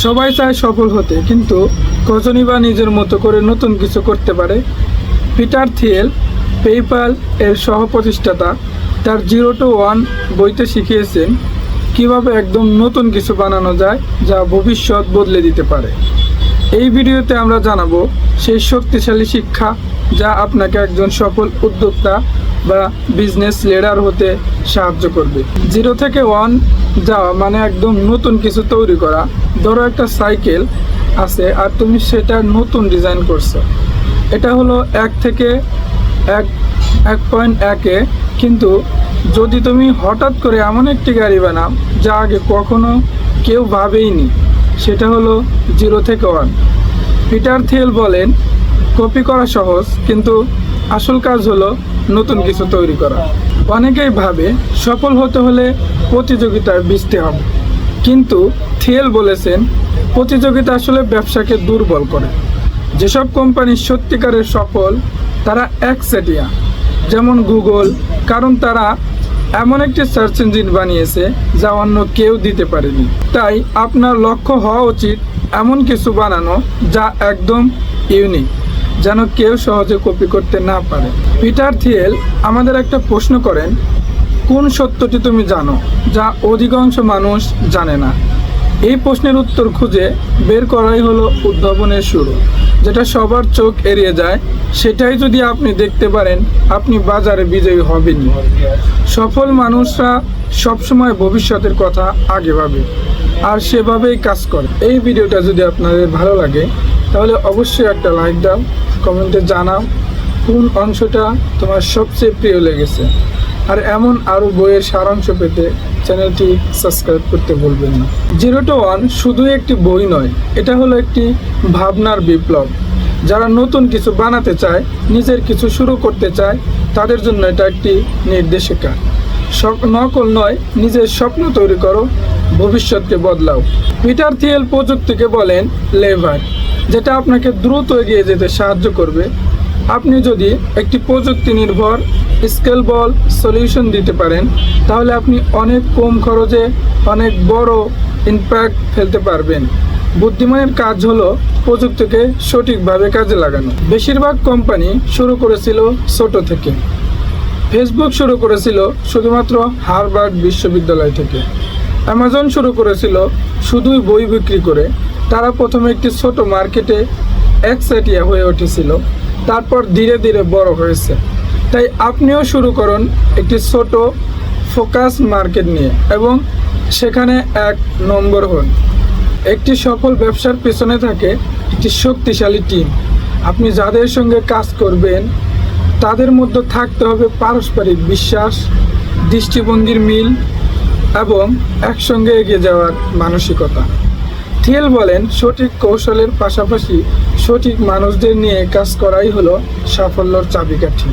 সবাই চায় সফল হতে, কিন্তু কজনই বা নিজের মতো করে নতুন কিছু করতে পারে। পিটার থিয়েল পেপাল এর সহ প্রতিষ্ঠাতা তার জিরো টু ওয়ান বইতে শিখিয়েছেন কীভাবে একদম নতুন কিছু বানানো যায় যা ভবিষ্যৎ বদলে দিতে পারে। এই ভিডিওতে আমরা জানাব সেই শক্তিশালী শিক্ষা যা আপনাকে একজন সফল উদ্যোক্তা বা বিজনেস লিডার হতে সাহায্য করবে। জিরো থেকে ওয়ান যাওয়া মানে একদম নতুন কিছু তৈরি করা। ধরো একটা সাইকেল আছে আর তুমি সেটা নতুন ডিজাইন করছ। এটা হলো এক থেকে এক এক পয়েন্ট একে কিন্তু যদি তুমি হঠাৎ করে এমন একটি গাড়ি বানাও যা আগে কখনো কেউ ভাবেইনি, সেটা হলো জিরো থেকে ওয়ান পিটার থিয়েল বলেন, কপি করা সহজ, কিন্তু আসল কাজ হলো নতুন কিছু তৈরি করা। অনেকেই ভাবে সফল হতে হলে প্রতিযোগিতায় বিজতে হবে। কিন্তু থিয়েল বলেছেন, প্রতিযোগিতা আসলে ব্যবসাকে দুর্বল করে। যেসব কোম্পানি সত্যিকারের সফল, তারা একচেটিয়া যেমন গুগল, কারণ তারা এমন একটি সার্চ ইঞ্জিন বানিয়েছে যা অন্য কেউ দিতে পারেনি। তাই আপনার লক্ষ্য হওয়া উচিত এমন কিছু বানানো যা একদম ইউনিক। যেন কেউ সহজে কপি করতে না পারে। পিটার থিয়েল আমাদের একটা প্রশ্ন করেন, কোন সত্যটি তুমি জানো, যা অধিকাংশ মানুষ জানে না? এই প্রশ্নের উত্তর খুঁজে বের করাই হলো উদ্ভাবনের শুরু, যেটা সবার চোখ এড়িয়ে যায়। সেটাই যদি আপনি দেখতে পারেন, আপনি বাজারে বিজয়ী হবেনই। সফল মানুষরা সবসময় ভবিষ্যতের কথা আগে ভাবে, আর সেভাবেই কাজ করে। এই ভিডিওটা যদি আপনাদের ভালো লাগে তাহলে অবশ্যই একটা লাইক দাও কমেন্টে জানাও, কোন অংশটা তোমার সবচেয়ে প্রিয় লেগেছে। আর এমন আরও বইয়ের সারাংশ পেতে চ্যানেলটি সাবস্ক্রাইব করতে ভুলবেন না। জিরো টু ওয়ান শুধুই একটি বই নয়, এটা হলো একটি ভাবনার বিপ্লব। যারা নতুন কিছু বানাতে চায়, নিজের কিছু শুরু করতে চায়, তাদের জন্য এটা একটি নির্দেশিকা। নকল নয়, নিজের স্বপ্ন তৈরি করো ভবিষ্যৎকে বদলাও। পিটার থিয়েল প্রযুক্তিকে বলেন লেভার, যেটা আপনাকে দ্রুত এগিয়ে যেতে সাহায্য করবে। আপনি যদি একটি প্রযুক্তি নির্ভর স্কেলবল সলিউশন দিতে পারেন, তাহলে আপনি অনেক কম খরচে অনেক বড় ইম্প্যাক্ট ফেলতে পারবেন। বুদ্ধিমানের কাজ হলো প্রযুক্তিকে সঠিকভাবে কাজে লাগানো। বেশিরভাগ কোম্পানি শুরু করেছিল ছোট থেকে। ফেসবুক শুরু করেছিল শুধুমাত্র হার্ভার্ড বিশ্ববিদ্যালয় থেকে। অ্যামাজন শুরু করেছিল শুধুই বই বিক্রি করে। তারা প্রথমে একটি ছোট মার্কেটে একসাটিয়া হয়ে উঠেছিল, তারপর ধীরে ধীরে বড় হয়েছে। তাই আপনিও শুরু করুন একটি ছোট ফোকাস মার্কেট নিয়ে এবং সেখানে এক নম্বর হন। একটি সফল ব্যবসার পেছনে থাকে একটি শক্তিশালী টিম। আপনি যাদের সঙ্গে কাজ করবেন, তাদের মধ্যে থাকতে হবে পারস্পরিক বিশ্বাস, দৃষ্টিভঙ্গির মিল এবং একসঙ্গে এগিয়ে যাওয়ার মানসিকতা। থিয়েল বলেন, সঠিক কৌশলের পাশাপাশি সঠিক মানুষদের নিয়ে কাজ করাই হলো সাফল্যর চাবিকাঠি।